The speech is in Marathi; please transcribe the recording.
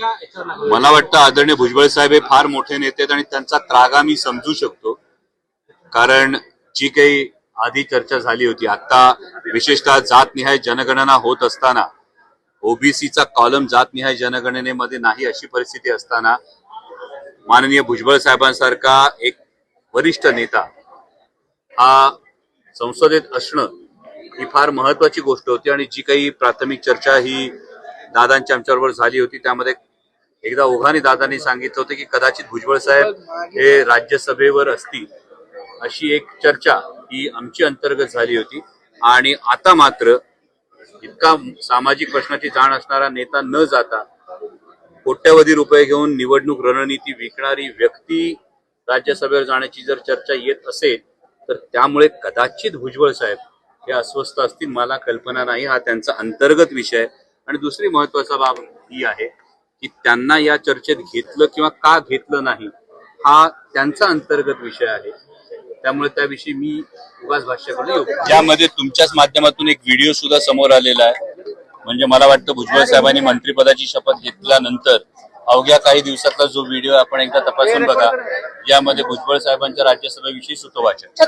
मला वाटतं आदरणीय भुजबळ साहेब हे फार मोठे नेते आहेत आणि त्यांचा त्रागा मी समजू शकतो. कारण जी काही आधी चर्चा झाली होती आता विशेषतः जातनिहाय जनगणना होत असताना ओबीसीचा कॉलम जातनिहाय जनगणनेमध्ये नाही अशी परिस्थिती असताना माननीय भुजबळ साहेबांसारखा एक वरिष्ठ नेता हा संसदेत असणं ही फार महत्वाची गोष्ट होती आणि जी काही प्राथमिक चर्चा ही दादांच्या आमच्याबरोबर झाली होती त्यामध्ये एकदा ओघानी दादांनी सांगितलं होतं की कदाचित भुजबळ साहेब हे राज्यसभेवर असतील अशी एक चर्चा ही आमची अंतर्गत झाली होती. आणि आता मात्र इतका सामाजिक प्रश्नाची जाण असणारा नेता न जाता कोट्यावधी रुपये घेऊन निवडणूक रणनीती विकणारी व्यक्ती राज्यसभेवर जाण्याची जर चर्चा येत असेल तर त्यामुळे कदाचित भुजबळ साहेब हे अस्वस्थ असतील मला कल्पना नाही. हा त्यांचा अंतर्गत विषय आणि दुसरी महत्त्वाचा बाब ही आहे की त्यांना या चर्चेत घेतलं किंवा का घेतलं नाही हा त्यांचा अंतर्गत विषय आहे. त्यामुळे त्याविषयी मी उगाच भाष्य करणं योग्य यामध्ये तुमच्याच माध्यमातून एक व्हिडिओ सुद्धा समोर आलेला आहे. म्हणजे मला वाटतं भुजबळ साहेबांनी मंत्रीपदाची शपथ घेतल्यानंतर अवघ्या काही दिवसातला जो व्हिडिओ आपण एकदा तपासून बघा यामध्ये भुजबळ साहेबांच्या राज्यसभेविषयी सुतोवाचन